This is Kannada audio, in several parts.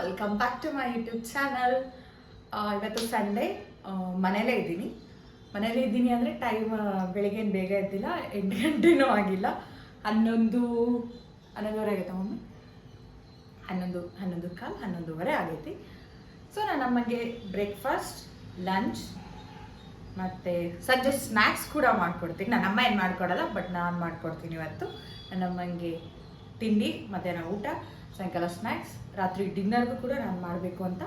Welcome back to my YouTube channel ಇವತ್ತು ಸಂಡೇ ಮನೇಲೇ ಇದ್ದೀನಿ. ಮನೇಲೇ ಇದ್ದೀನಿ ಅಂದರೆ ಟೈಮ್ ಬೆಳಿಗ್ಗೆ ಬೇಗ ಇದ್ದಿಲ್ಲ ಎಂಟು ಗಂಟೆನೂ ಆಗಿಲ್ಲ. ಹನ್ನೊಂದು, ಹನ್ನೊಂದುವರೆ ಆಗೈತೆ ಮಮ್ಮಿ? ಹನ್ನೊಂದು ಹನ್ನೊಂದು ಕಾಲು, ಹನ್ನೊಂದುವರೆ ಆಗೈತಿ. ಸೊ ನಾನು ನಮಗೆ ಬ್ರೇಕ್ಫಾಸ್ಟ್ ಲಂಚ್ ಮತ್ತು ಸಂಜೆ ಸ್ನ್ಯಾಕ್ಸ್ ಕೂಡ ಮಾಡ್ಕೊಡ್ತೀನಿ. ನನ್ನ ಅಮ್ಮ ಏನು ಮಾಡ್ಕೊಡಲ್ಲ ಬಟ್ ನಾನು ಮಾಡ್ಕೊಡ್ತೀನಿ ಇವತ್ತು. ನನ್ನ ಅಮ್ಮಂಗೆ ತಿಂಡಿ, ಮಧ್ಯಾಹ್ನ ಊಟ. ಸಾಯಂಕಾಲ ಸ್ನ್ಯಾಕ್ಸ್ ರಾತ್ರಿ ಡಿನ್ನರ್ಗೂ ಕೂಡ ನಾನು ಮಾಡಬೇಕು ಅಂತ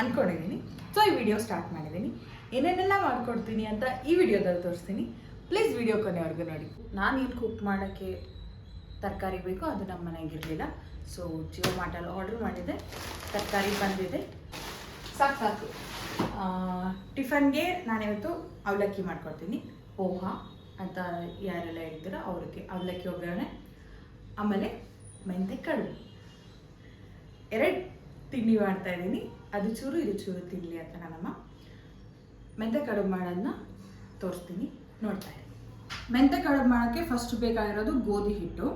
ಅಂದ್ಕೊಂಡಿದ್ದೀನಿ ಸೊ ಈ ವಿಡಿಯೋ ಸ್ಟಾರ್ಟ್ ಮಾಡಿದ್ದೀನಿ ಏನೇನೆಲ್ಲ ಮಾಡ್ಕೊಡ್ತೀನಿ ಅಂತ ಈ ವಿಡಿಯೋದಲ್ಲಿ ತೋರಿಸ್ತೀನಿ. ಪ್ಲೀಸ್ ವಿಡಿಯೋ ಕೊನೆವರೆಗೂ ನೋಡಿ. ನಾನು ಇಲ್ಲಿ ಕುಕ್ ಮಾಡೋಕ್ಕೆ ತರಕಾರಿ ಬೇಕು ಅದು ನಮ್ಮ ಮನೆಗೆ ಇರಲಿಲ್ಲ ಸೊ ಜಿಯೋ ಮಾರ್ಟಲ್ಲಿ ಆರ್ಡ್ರ್ ಮಾಡಿದ್ದೆ ತರಕಾರಿ ಬಂದಿದೆ. ಸಾಕು ಸಾಕು. ಟಿಫನ್ಗೆ ನಾನಿವತ್ತು ಅವಲಕ್ಕಿ ಮಾಡ್ಕೊಡ್ತೀನಿ. ಪೋಹ ಅಂತ ಯಾರೆಲ್ಲ ಹೇಳ್ತೀರೋ ಅವ್ರಿಗೆ ಅವಲಕ್ಕಿ ಒಗ್ಗರಣೆ. ಆಮೇಲೆ ಮೆಂತೆ ಕಡುಬು. ಎರಡು ತಿಂಡಿ ಮಾಡ್ತಾ ಇದ್ದೀನಿ. ಅದು ಚೂರು, ಇದು ಚೂರು ತಿನ್ನಲಿ ಅಂತ ನಾನಮ್ಮ. ಮೆಂತೆ ಕಡುಬು ಮಾಡೋದನ್ನ ತೋರಿಸ್ತೀನಿ. ನೋಡ್ತಾ ಇದ್ದೀನಿ ಮೆಂತೆ ಕಡುಬು ಮಾಡೋಕ್ಕೆ ಫಸ್ಟ್ ಬೇಕಾಗಿರೋದು ಗೋಧಿ ಹಿಟ್ಟು.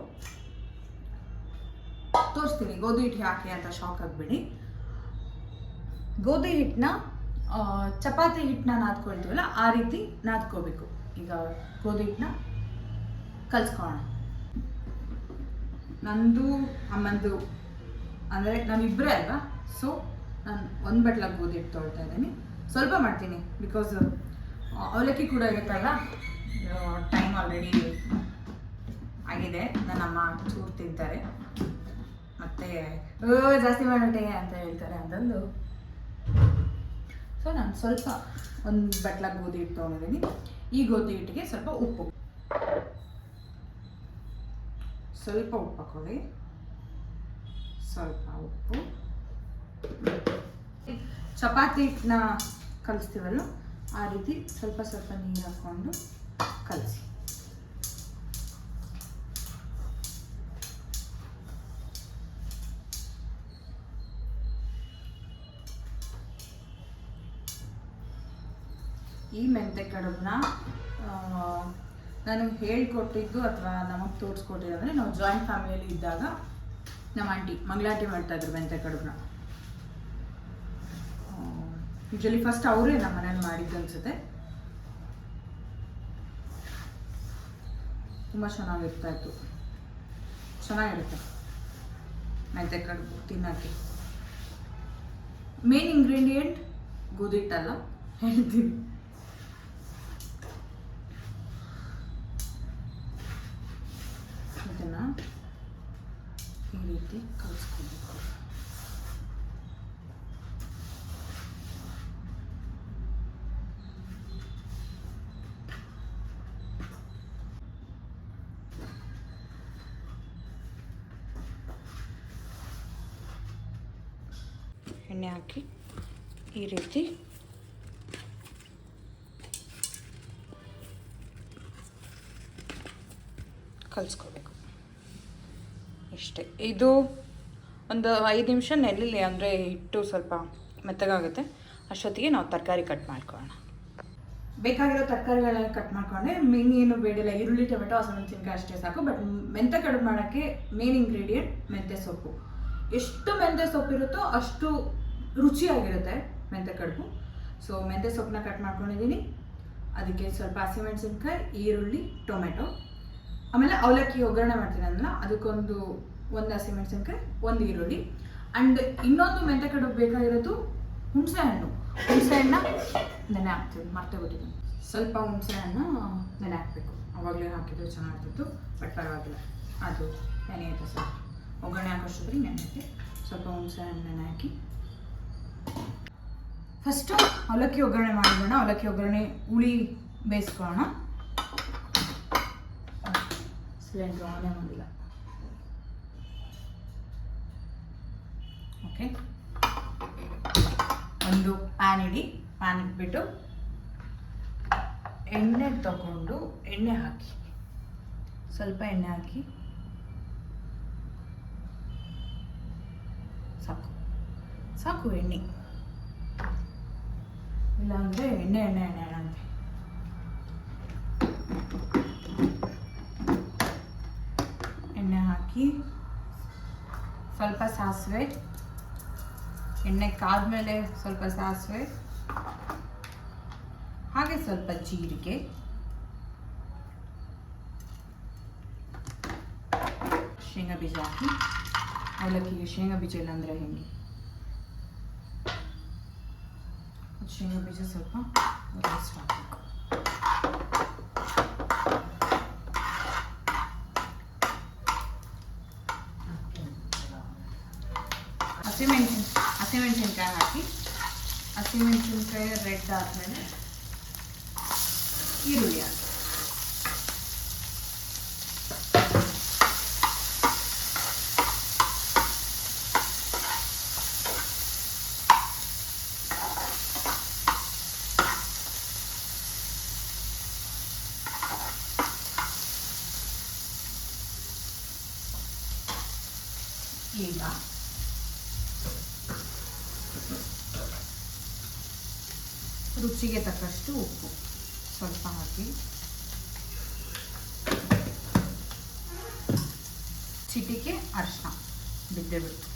ತೋರಿಸ್ತೀನಿ. ಗೋಧಿ ಹಿಟ್ಟು ಹಾಕಿ ಅಂತ ಶಾಕ್ ಆಗಬೇಡಿ. ಗೋಧಿ ಹಿಟ್ಟನ್ನ ಚಪಾತಿ ಹಿಟ್ಟನ್ನ ನಾದ್ಕೊಳ್ತೀವಲ್ಲ, ಆ ರೀತಿ ನಾದ್ಕೋಬೇಕು. ಈಗ ಗೋಧಿ ಹಿಟ್ಟನ್ನ ಕಲ್ಸ್ಕೊಳ್ಳೋಣ. ನಂದು ಅಮ್ಮಂದು ಅಂದರೆ ನಾವಿಬ್ಬರೇ ಅಲ್ವಾ? ಸೊ ನಾನು ಒಂದು ಬಟ್ಲ ಗೋಧಿ ಹಿಟ್ಟು ತೊಳ್ತಾ ಇದ್ದೀನಿ. ಸ್ವಲ್ಪ ಮಾಡ್ತೀನಿ ಬಿಕಾಸ್ ಅವಲಕ್ಕಿ ಕೂಡ ಇರುತ್ತಲ್ಲ ಟೈಮ್ ಆಲ್ರೆಡಿ ಆಗಿದೆ. ನನ್ನ ಅಮ್ಮ ಚೂರು ತಿಂತಾರೆ. ಮತ್ತೆ "ಓ, ಜಾಸ್ತಿ ಮಾಡಿಬಿಟ್ಟೆ ಅಂತ ಹೇಳ್ತಾರೆ ಅಂತಂದು. ಸೊ ನಾನು ಸ್ವಲ್ಪ ಒಂದು ಬಟ್ಲ ಗೋಧಿ ಹಿಟ್ಟು ತೊಗೊಂಡಿದ್ದೀನಿ ಈ ಗೋಧಿ ಹಿಟ್ಟಿಗೆ ಸ್ವಲ್ಪ ಉಪ್ಪು. ಸ್ವಲ್ಪ ಉಪ್ಪು ಹಾಕೊಳ್ಳಿ. ಸ್ವಲ್ಪ ಉಪ್ಪು. ಚಪಾತಿ ಹಿಟ್ಟನ್ನ ಕಲಿಸ್ತೀವಲ್ಲ ಆ ರೀತಿ ಸ್ವಲ್ಪ ಸ್ವಲ್ಪ ನೀರು ಹಾಕ್ಕೊಂಡು ಕಲಸಿ. ಈ ಮೆಂತೆ ಕಡುಬನ್ನ ನನಗೆ ಹೇಳ್ಕೊಟ್ಟಿದ್ದು ಅಥವಾ ನಮಗೆ ತೋರಿಸ್ಕೊಟ್ಟಿದ್ದು ನಾವು ಜಾಯಿಂಟ್ ಫ್ಯಾಮಿಲಿಯಲ್ಲಿ ಇದ್ದಾಗ ನಮ್ಮ ಆಂಟಿ ಮಂಗಳಾಟಿ ಮಾಡ್ತಾ ಇದ್ರು ಮೆಂತೆ ಕಡುಬನ್ನ. ಯೂಶಲಿ ಫಸ್ಟ್ ಅವರೇ ನಮ್ಮ ಮನೇಲಿ ಮಾಡಿದ್ದು ಅನ್ಸುತ್ತೆ. ತುಂಬ ಚೆನ್ನಾಗಿರ್ತಾ ಇತ್ತು. ಚೆನ್ನಾಗಿರುತ್ತೆ ಮೆಂತೆ ಕಡುಬು ತಿನ್ನೋಕ್ಕೆ. ಮೇನ್ ಇಂಗ್ರೀಡಿಯೆಂಟ್ ಗೋಧಿ ಹಿಟ್ಟಲ್ಲ ಹೇಳ್ತೀನಿ ಇದನ್ನ ಈ ರೀತಿ ಕಲಿಸ್ಕೊಬೇಕು ಎಣ್ಣೆ ಹಾಕಿ ಈ ರೀತಿ ಕಲಿಸ್ಕೋಬೇಕು ಇಷ್ಟೇ ಇದು ಒಂದು ಐದು ನಿಮಿಷ ನೆಲ್ಲಿಲಿ ಅಂದರೆ ಹಿಟ್ಟು ಸ್ವಲ್ಪ ಮೆತ್ತಗಾಗುತ್ತೆ. ಅಷ್ಟೊತ್ತಿಗೆ ನಾವು ತರಕಾರಿ ಕಟ್ ಮಾಡ್ಕೊಳ್ಳೋಣ. ಬೇಕಾಗಿರೋ ತರಕಾರಿಗಳನ್ನ ಕಟ್ ಮಾಡ್ಕೊಂಡೆ. ಮೇನ್ ಏನು ಬೇಡಿಲ್ಲ. ಈರುಳ್ಳಿ, ಟೊಮೆಟೊ, ಹಸಿಮೆಣಸಿನ್ಕಾಯಿ ಅಷ್ಟೇ ಸಾಕು. ಬಟ್ ಮೆಂತೆ ಕಡಿಮೆ ಮಾಡೋಕ್ಕೆ ಮೇನ್ ಇಂಗ್ರೀಡಿಯೆಂಟ್ ಮೆಂತೆ ಸೊಪ್ಪು. ಎಷ್ಟು ಮೆಂತೆ ಸೊಪ್ಪು ಇರುತ್ತೋ ಅಷ್ಟು ರುಚಿಯಾಗಿರುತ್ತೆ ಮೆಂತೆ ಕಡುಬು. ಸೊ ಮೆಂತೆ ಸೊಪ್ಪನ್ನ ಕಟ್ ಮಾಡ್ಕೊಂಡಿದ್ದೀನಿ. ಅದಕ್ಕೆ ಸ್ವಲ್ಪ ಹಸಿಮೆಣಸಿನ್ಕಾಯಿ, ಈರುಳ್ಳಿ, ಟೊಮೆಟೊ. ಆಮೇಲೆ ಅವಲಕ್ಕಿ ಒಗ್ಗರಣೆ ಮಾಡ್ತೀನಿ ಅದನ್ನ. ಅದಕ್ಕೊಂದು ಒಂದು ಹಸಿಮೆಣಸಿನ್ಕಾಯಿ ಒಂದು ಈರುಳ್ಳಿ. ಆ್ಯಂಡ್ ಇನ್ನೊಂದು ಮೆಂತೆ ಕಡುಬು ಬೇಕಾಗಿರೋದು ಹುಣಸೆ ಹಣ್ಣು. ಹುಣಸೆ ಹಣ್ಣ ನೆನೆ ಹಾಕ್ತೀವಿ ಮರ್ತೇ ಬಿಟ್ಟಿದ್ದೀನಿ. ಸ್ವಲ್ಪ ಹುಣಸೆ ಹಣ್ಣು ನೆನೆ ಹಾಕಬೇಕು. ಅವಾಗಲೇ ಹಾಕಿದ್ರೆ ಚೆನ್ನಾಗಿರ್ತಿತ್ತು, ಬಟ್ ಪರವಾಗಿಲ್ಲ. ಅದು ನೆನೆಯುತ್ತೆ ಸರ್. ಒಗ್ಗರಣೆ ಹಾಕೋಷ್ಟೊತ್ತಿಗೆ ನೆನೆಯುತ್ತೆ. ಸ್ವಲ್ಪ ಹುಣಸೆ ಹಣ್ಣು ನೆನೆ ಹಾಕಿ. ಫಸ್ಟು ಅವಲಕ್ಕಿ ಒಗ್ಗರಣೆ ಮಾಡೋಣ. ಅವಲಕ್ಕಿ ಒಗ್ಗರಣೆ ಹುಳಿ ಬೇಯಿಸ್ಕೊಳ್ಳೋಣ. ಸಿಲಿಂಡ್ರ್ ಆನೇ ಮಾಡಿಲ್ಲ. ಓಕೆ ಒಂದು ಪ್ಯಾನ್ ಇಡಿ ಪ್ಯಾನ್ ಇಟ್ಬಿಟ್ಟು ಎಣ್ಣೆ ತಗೊಂಡು ಎಣ್ಣೆ ಹಾಕಿ. ಸ್ವಲ್ಪ ಎಣ್ಣೆ ಹಾಕಿ. ಸಾಕು. ಸಾಕು ಎಣ್ಣೆ. ಇಲ್ಲಾಂದರೆ ಎಣ್ಣೆ ಎಣ್ಣೆ ಎಣ್ಣೆ ಅಂತೆ ಎಣ್ಣೆ ಹಾಕಿ ಸ್ವಲ್ಪ ಸಾಸಿವೆ ಎಣ್ಣೆ ಕಾದ್ಮೇಲೆ ಸ್ವಲ್ಪ ಸಾಸಿವೆ ಹಾಗೆ ಸ್ವಲ್ಪ ಜೀರಿಗೆ ಶೇಂಗಾ ಬೀಜ ಹಾಕಿ ಅವಲಕ್ಕಿಗೆ ಶೇಂಗಾ ಬೀಜ ಇಲ್ಲ ಅಂದರೆ ಹೆಂಗೆ ಶೇಂಗಾ ಬೀಜ ಸ್ವಲ್ಪ ರೋಸ್ಟ್ ಹಾಕಬೇಕು ಹಸಿಮೆಣಸಿನ ಹಸಿಮೆಣಸಿನ್ಕಾಯಿ ಹಾಕಿ ಹಸಿಮೆಣಸಿನ್ಕಾಯಿ ರೆಡ್ ಆದಮೇಲೆ ಈರುಳ್ಳಿ ಹಾಕಿ ಈಗ ರುಚಿಗೆ ತಕ್ಕಷ್ಟು ಉಪ್ಪು. ಸ್ವಲ್ಪ ಹಾಕಿ. ಚಿಟಿಕೆ ಅರಿಶಿನ ಬಿದ್ದೆ ಬಿಟ್ಟು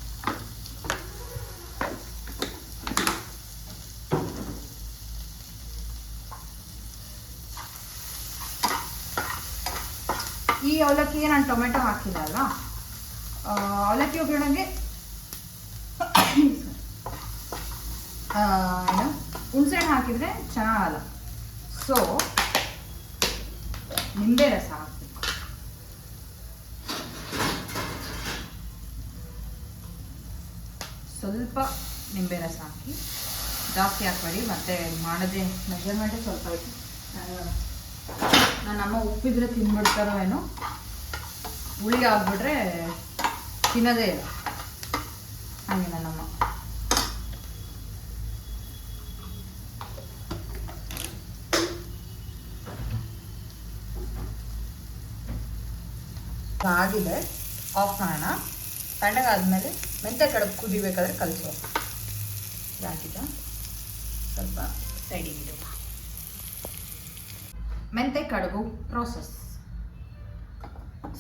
ಈ ಅವಲಕ್ಕಿಗೆ ನಾನು ಟೊಮೆಟೊ ಹಾಕಿಲ್ಲ ಅಲ್ವಾ ಅವಲಕ್ಕಿ ಒಗ್ಗರಣೆಗೆ ಆ, ಹುಣಸೆ ಹಣ್ಣು ಹಾಕಿದರೆ ಚೆನ್ನಾಗಲ್ಲ. ಸೊ ನಿಂಬೆ ರಸ ಹಾಕಬೇಕು. ಸ್ವಲ್ಪ ನಿಂಬೆ ರಸ ಹಾಕಿ ಜಾಸ್ತಿ ಹಾಕ್ಬೇಡಿ ಮತ್ತೆ ಮಾಡೋದೇ ಮೆಜರ್ಮೆಂಟೇ ಸ್ವಲ್ಪ ಇತ್ತು ನನ್ನ ಅಮ್ಮ ಉಪ್ಪಿದ್ರೆ ತಿನ್ಬಿಡ್ತಾರೋ ಏನೋ ಹುಳಿ ಆಗ್ಬಿಟ್ರೆ ತಿನ್ನೋದೇ ಇಲ್ಲ. ಹಾಗೆ ನನ್ನಮ್ಮ ಆಗಿದೆ ಆಫ್ ಮಾಡೋಣ. ತಣ್ಣಗಾದ್ಮೇಲೆ ಮೆಂತ್ಯ ಕಡುಬು ಕುದಿಬೇಕಾದ್ರೆ ಕಲಿಸೋ. ಹಾಕಿದ ಸ್ವಲ್ಪ ಸೈಡಿಗೆ ಇಡು. ಮೆಂತ್ಯ ಕಡುಬು ಪ್ರೋಸೆಸ್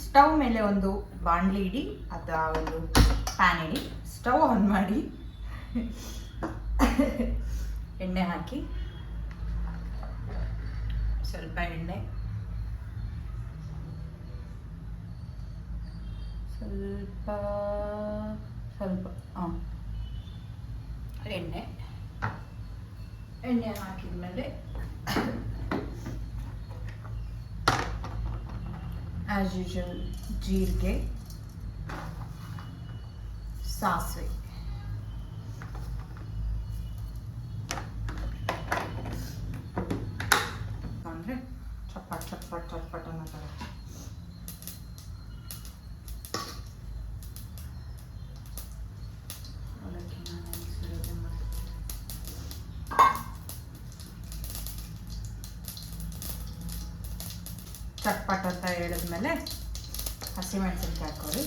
ಸ್ಟವ್ ಮೇಲೆ ಒಂದು ಬಾಂಡ್ಲಿ ಇಡಿ ಅಥವಾ ಒಂದು ಪ್ಯಾನ್ ಇಡಿ. ಸ್ಟವ್ ಆನ್ ಮಾಡಿ ಎಣ್ಣೆ ಹಾಕಿ. ಸ್ವಲ್ಪ ಎಣ್ಣೆ ಸ್ವಲ್ಪ ಸ್ವಲ್ಪ ಹಾಂ ಎಣ್ಣೆ ಎಣ್ಣೆ ಹಾಕಿದ್ಮೇಲೆ ಆ್ಯಸ್ ಯೂಶುವಲ್ ಜೀರಿಗೆ ಸಾಸಿವೆ ಅಂತ ಹೇಳಿದ್ಮೇಲೆ ಹಸಿಮೆಣಸಿನ್ಕಾಯಿ ಹಾಕೊಳ್ಳಿ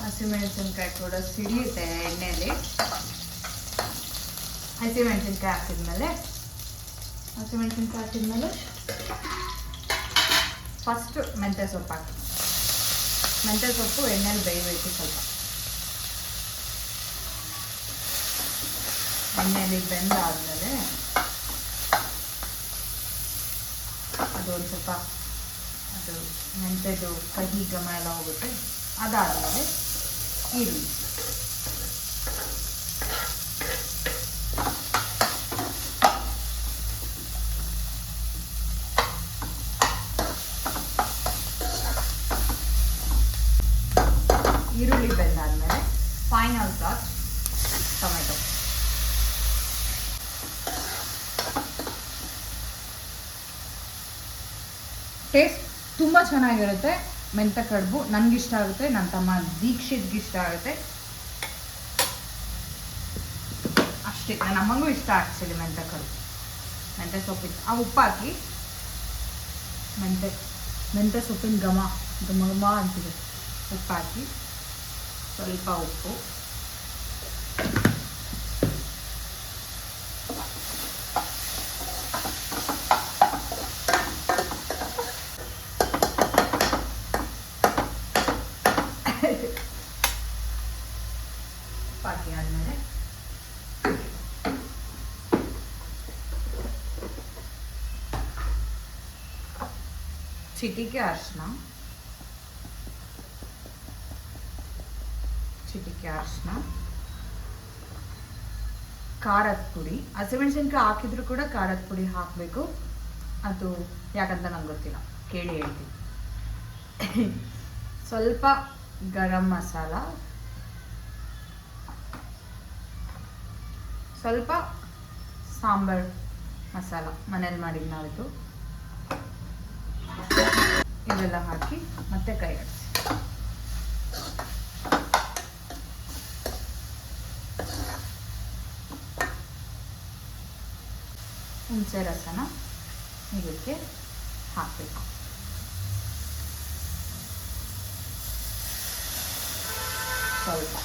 ಹಸಿಮೆಣಸಿನ್ಕಾಯಿ ಕೂಡ ಸಿಡಿಯುತ್ತೆ ಎಣ್ಣೆಯಲ್ಲಿ ಹಸಿಮೆಣಸಿನ್ಕಾಯಿ ಹಾಕಿದ್ಮೇಲೆ ಹಸಿಮೆಣಸಿನ್ಕಾಯಿ ಹಾಕಿದ್ಮೇಲೆ ಫಸ್ಟು ಮೆಂತ್ಯ ಸೊಪ್ಪು ಹಾಕಿ. ಮೆಂತ್ಯ ಸೊಪ್ಪು ಎಣ್ಣೆಲಿ ಬೇಯಬೇಕು ಸ್ವಲ್ಪ. ಎಣ್ಣೆಯಲ್ಲಿ ಬೆಂದಾದಮೇಲೆ ಅದು ಒಂದು ಸ್ವಲ್ಪ ಅದು ಮೆಂತ್ಯದು ಕಹಿ ಘಮ ಎಲ್ಲ ಹೋಗುತ್ತೆ. ಅದಾದಮೇಲೆ ಈರುಳ್ಳಿ. ಈರುಳ್ಳಿ ಬೆಂದಾದ್ಮೇಲೆ ಫೈನಲ್ ಸಾಸ್ ಟೊಮೆಟೊ ಟೇಸ್ಟ್ ತುಂಬ ಚೆನ್ನಾಗಿರುತ್ತೆ. ಮೆಂತ್ಯ ಕಡುಬು ಇಷ್ಟ ಆಗುತ್ತೆ ನನ್ನ ತಮ್ಮ ದೀಕ್ಷಿತ್ಗೆ ಇಷ್ಟ ಆಗುತ್ತೆ. ಅಷ್ಟೇ ಅಮ್ಮಂಗೂ ಇಷ್ಟ ಆ್ಯಕ್ಚುಲಿ ಮೆಂತ್ಯ ಕಡುಬು. ಮೆಂತ್ಯ ಸೊಪ್ಪಿನ, ಆ ಉಪ್ಪು ಹಾಕಿ ಮೆಂತ್ಯ ಮೆಂತ್ಯ ಸೊಪ್ಪಿನ ಘಮ ಘಮ ಅಂತಿದೆ. ಉಪ್ಪು ಹಾಕಿ ಸ್ವಲ್ಪ ಉಪ್ಪು. ಚಿಟಿಕೆ ಅರ್ಶಿನ ಚಿಟಿಕೆ ಅರ್ಶಿನ ಖಾರದ ಪುಡಿ. ಹಸಿಮೆಣಸಿನ್ಕಾಯಿ ಹಾಕಿದ್ರು ಕೂಡ ಖಾರದ ಪುಡಿ ಹಾಕಬೇಕು. ಅದು ಯಾಕಂತ ನಂಗೆ ಗೊತ್ತಿಲ್ಲ. ಕೇಳಿ, ಹೇಳ್ತೀನಿ. ಸ್ವಲ್ಪ ಗರಂ ಮಸಾಲ. ಸ್ವಲ್ಪ ಸಾಂಬಾರ್ ಮಸಾಲ ಮನೇಲಿ ಮಾಡಿದ್ದು ನಾವಿದು ಇವೆಲ್ಲ ಹಾಕಿ ಮತ್ತೆ ಕೈ ಆಡಿಸಿ ಹುಣಸೆ ರಸನ ಇದಕ್ಕೆ ಹಾಕಬೇಕು. ಸ್ವಲ್ಪ.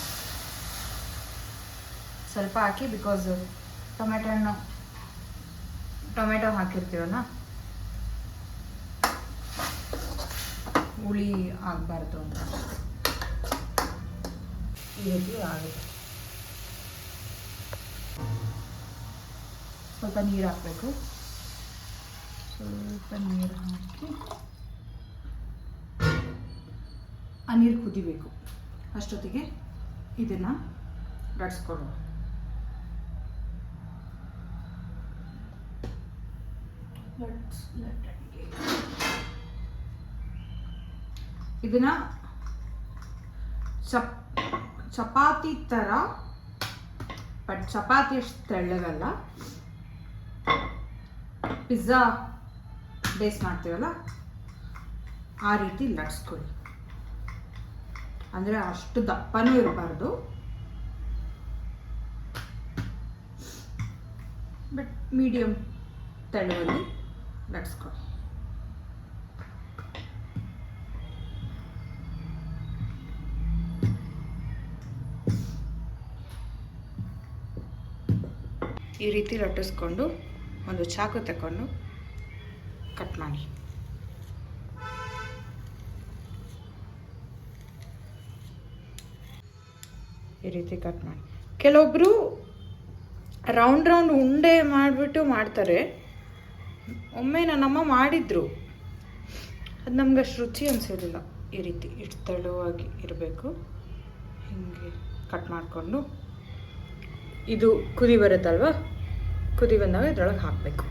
ಸ್ವಲ್ಪ ಹಾಕಿ ಬಿಕಾಸ್ ಟೊಮೆಟೊ ಹಣ್ಣು ಟೊಮೆಟೊ ಹಾಕಿರ್ತೀವಲ್ಲ? ಹುಳಿ ಆಗಬಾರ್ದು ಅಂತ. ಈ ರೀತಿ ಆಗುತ್ತೆ. ಸ್ವಲ್ಪ ನೀರು ಹಾಕಬೇಕು. ಸ್ವಲ್ಪ ನೀರು ಹಾಕಿ ಆ ನೀರು ಕುದಿಬೇಕು. ಅಷ್ಟೊತ್ತಿಗೆ ಇದನ್ನು ಲಟ್ಸ್ಕೊಳ್ಳುವ Let's let it. ಇದನ್ನ ಚಪ್, ಚಪಾತಿ ಥರ ಬಟ್ ಚಪಾತಿ ಅಷ್ಟು ತೆಳ್ಳಗಲ್ಲ. ಪಿಜ್ಜಾ ಬೇಸ್ ಮಾಡ್ತೀವಲ್ಲ, ಆ ರೀತಿ ಲಟ್ಸ್ಕೊಳ್ಳಿ. ಅಂದರೆ ಅಷ್ಟು ದಪ್ಪನೂ ಇರಬಾರ್ದು. ಬಟ್ ಮೀಡಿಯಮ್ ತೆಳುವಲ್ಲಿ ಲಟ್ಸ್ಕೊಳ್ಳಿ. ಈ ರೀತಿ ಲಟ್ಟಿಸ್ಕೊಂಡು ಒಂದು ಚಾಕು ತಗೊಂಡು ಕಟ್ ಮಾಡಿ. ಈ ರೀತಿ ಕಟ್ ಮಾಡಿ. ಕೆಲವೊಬ್ಬರು ರೌಂಡ್ ರೌಂಡ್ ಉಂಡೆ ಮಾಡಿಬಿಟ್ಟು ಮಾಡ್ತಾರೆ. ಒಮ್ಮೆ ನನ್ನಮ್ಮ ಮಾಡಿದ್ರು. ಅದು ನಮ್ಗೆ ಅಷ್ಟು ರುಚಿ ಅನಿಸಿರಲಿಲ್ಲ ಈ ರೀತಿ ಇಷ್ಟು ತೆಳುವಾಗಿ ಇರಬೇಕು. ಹೀಗೆ ಕಟ್ ಮಾಡಿಕೊಂಡು ಇದು ಕುದಿ ಬರುತ್ತಲ್ವ? ಕುದಿ ಬಂದಾಗ ಇದ್ರೊಳಗೆ ಹಾಕಬೇಕು.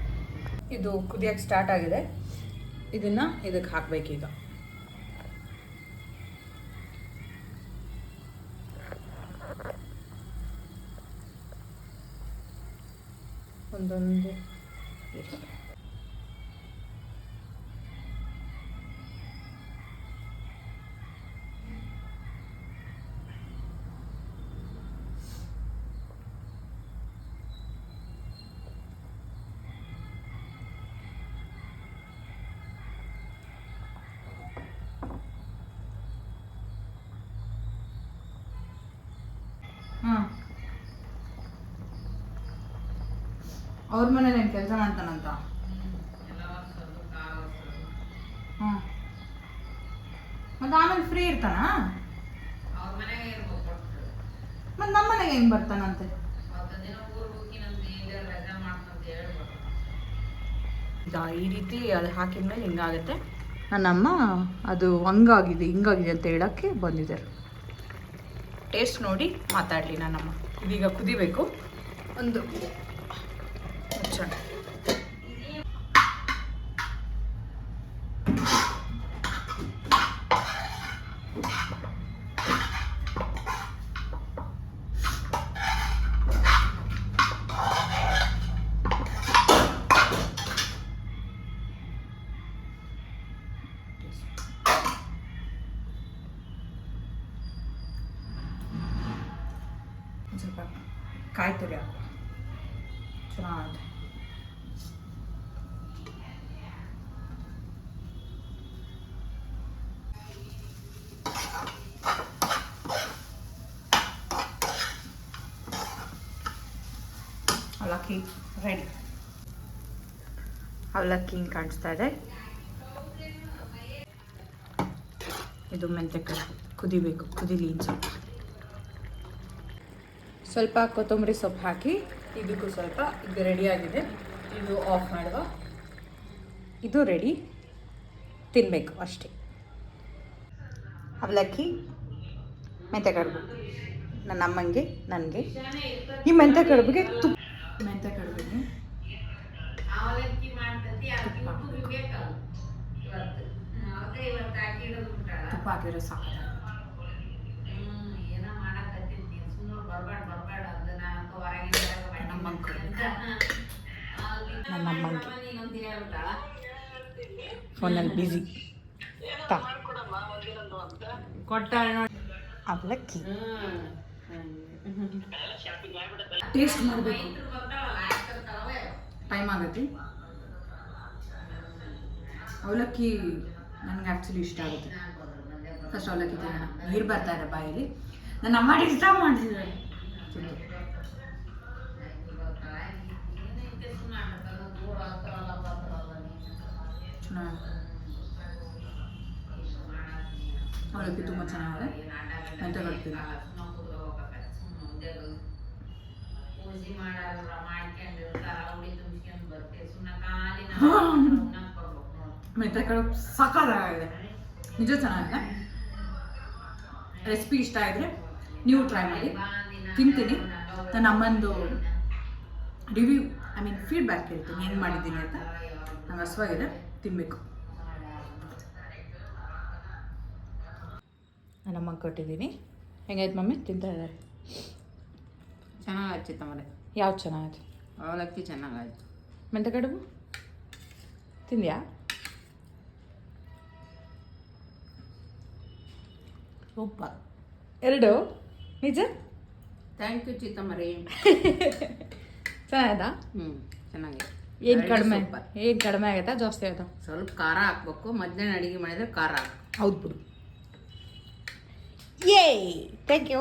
ಇದು ಕುದಿಯೋಕ್ಕೆ ಸ್ಟಾರ್ಟ್ ಆಗಿದೆ. ಇದನ್ನು ಇದಕ್ಕೆ ಹಾಕಬೇಕೀಗ ಒಂದೊಂದು. ಅವ್ರ ಮನೇಲಿ ಏನು ಕೆಲಸ ಮಾಡ್ತಾನಂತ? ಹ್ಞೂ ಮತ್ತೆ ಆಮೇಲೆ ಫ್ರೀ ಇರ್ತಾನ? ಮತ್ತೆ ನಮ್ಮ ಮನೆಗೆ ಹೆಂಗೆ ಬರ್ತಾನಂತೆ? ಈ ರೀತಿ ಅದು ಹಾಕಿದ್ಮೇಲೆ ಹಿಂಗಾಗುತ್ತೆ. ನನ್ನಮ್ಮ ಅದು ಹಂಗಾಗಿದೆ ಹಿಂಗಾಗಿದೆ ಅಂತ ಹೇಳೋಕ್ಕೆ ಬಂದಿದ್ದಾರೆ. ಟೇಸ್ಟ್ ನೋಡಿ ಮಾತಾಡಲಿ ನನ್ನಮ್ಮ. ಇದೀಗ ಕುದಿಬೇಕು. ಒಂದು Sure. ಅವಲಕ್ಕಿ ರೆಡಿ ಅವಲಕ್ಕಿ ಹಿಂಗೆ ಕಾಣಿಸ್ತಾ ಇದೆ? ಇದು ಮೆಂತ್ಯಕಾಯಿ ಕುದಿಬೇಕು. ಕುದಿಲಿ ಸ್ವಲ್ಪ. ಸ್ವಲ್ಪ ಕೊತ್ತಂಬರಿ ಸೊಪ್ಪು ಹಾಕಿ, ಇದಕ್ಕೂ ಸ್ವಲ್ಪ ಇದು ರೆಡಿ ಆಗಿದೆ. ಇದು ಆಫ್ ಮಾಡುವ. ಇದು ರೆಡಿ ತಿನ್ನಬೇಕು ಅಷ್ಟೇ. ಅವಲಕ್ಕಿ ಮೆಂತ್ಯ ಕಡುಬು ನನ್ನ ಅಮ್ಮಂಗೆ, ನನಗೆ. ಈ ಮೆಂತ್ಯ ಕಡುಬಿಗೆ ತುಪ್ಪ ಮೆಂತ್ಯ ಕಡುಬಿಗೆ ಅವಲಕ್ಕಿ ಮಾಡ್ತತಿ ಅದಕ್ಕೆ ಕುದಿಬೇಕಲ್ಲ ಇವತ್ತು. ಅವತ್ತೆ ಇವತ್ತು ಹಾಕಿಡೋದು ಬಿಟ್ಟಾಳ ತುಪ್ಪ ಹಾಕಿರೋ ಸಾಕು ಏನೋ ಮಾಡಕತ್ತಿರ್ತೀನಿ. ಸುಮ್ಮನೆ ಬರ್ಬೇಡ ಬರ್ಬೇಡ ಅದು ನಾನು ನಮ್ಮ ಮಕ್ಕಳು. ನಮ್ಮ ಹೇಳ್ಬಿಟ್ಟಾಳ? ಫೋನಲ್ಲಿ ಬ್ಯುಸಿ ಕೊಟ್ಟಾಳ ನೋಡಿ. ಅವಲಕ್ಕಿ ಟೇಸ್ಟ್ ಮಾಡಬೇಕು. ಟೈಮ್ ಆಗುತ್ತೆ. ಅವಲಕ್ಕಿ ನನಗೆ ಆ್ಯಕ್ಚುಲಿ ಇಷ್ಟ ಆಗುತ್ತೆ. ಫಸ್ಟ್ ಅವಲಕ್ಕಿ ತಿನ್ನೋಣ. ನೀರು ಬರ್ತಾ ಇದೆ ಬಾಯಲ್ಲಿ. ನನ್ನ ಅಮ್ಮ ಇಷ್ಟ ಮಾಡ್ತಿದ್ದಾರೆ ಚೆನ್ನಾಗಿ ಅವಲಕ್ಕಿ ತುಂಬ ಚೆನ್ನಾಗಿದೆ. ಅಂತ ಕಟ್ತೀನಿ ಪೂಜೆ ಮಾಡಾರ ಮಾಡ್ಕೊಂಡಿರ್ತಾರ ಅವಳಿ ತುಂಬ್ಸ್ಕೊಂಡ್ ಬರ್ತೇವೆ ಸುಮ್ಮನೆ ಖಾಲಿ ಮೆಂತ್ಯ ಕಡುಬು ಸಕ್ಕತ್ತಾಗಿದೆ ನಿಜ ಚೆನ್ನಾಗಿದೆ. ರೆಸಿಪಿ ಇಷ್ಟ ಆದರೆ ನೀವು ಟ್ರೈ ಮಾಡಿ. ತಿಂತೀನಿ. ನನ್ನ ಅಮ್ಮಂದು ರಿವ್ಯೂ ಐ ಮೀನ್ ಫೀಡ್ಬ್ಯಾಕ್ ಹೇಳ್ತೀನಿ. ಹೆಂಗೆ ಮಾಡಿದ್ದೀನಿ ಅಂತ. ನಂಗೆ ಹಸುವಾಗಿದೆ. ತಿನ್ನಬೇಕು ನನ್ನ ಅಮ್ಮಂಗೆ ಕೊಟ್ಟಿದ್ದೀನಿ. ಹೆಂಗಾಯ್ತು ಮಮ್ಮಿ? ತಿಂತಾ ಇದ್ದಾರೆ. ಚೆನ್ನಾಗಾಯ್ತು ಚಿತ್ತಮ್ಮರೆ. ಯಾವ್ದು ಚೆನ್ನಾಗಿದೆ ಅವಲಕ್ಕಿ ಚೆನ್ನಾಗಾಯ್ತು. ಮೆಂತ್ಯ ಕಡುಬು ತಿಂದ್ಯಾ? ಸೂಪರ್. ಎರಡು? ನಿಜ? ಥ್ಯಾಂಕ್ ಯು ಚಿತ್ತಮ್ಮರಿ. ಚೆನ್ನಾಯ್ತಾ ಹ್ಞೂ ಚೆನ್ನಾಗಿದೆ ಏನು ಕಡಿಮೆ. ಏನು ಕಡಿಮೆ ಆಗುತ್ತೆ ಜಾಸ್ತಿ ಆಯ್ತಾ ಸ್ವಲ್ಪ ಖಾರ ಹಾಕ್ಬೇಕು. ಮಧ್ಯಾಹ್ನ ಅಡುಗೆ ಮಾಡಿದ್ರೆ ಖಾರ ಹಾಕು ಹೌದು ಬಿಡು. ಏ ಥ್ಯಾಂಕ್ ಯು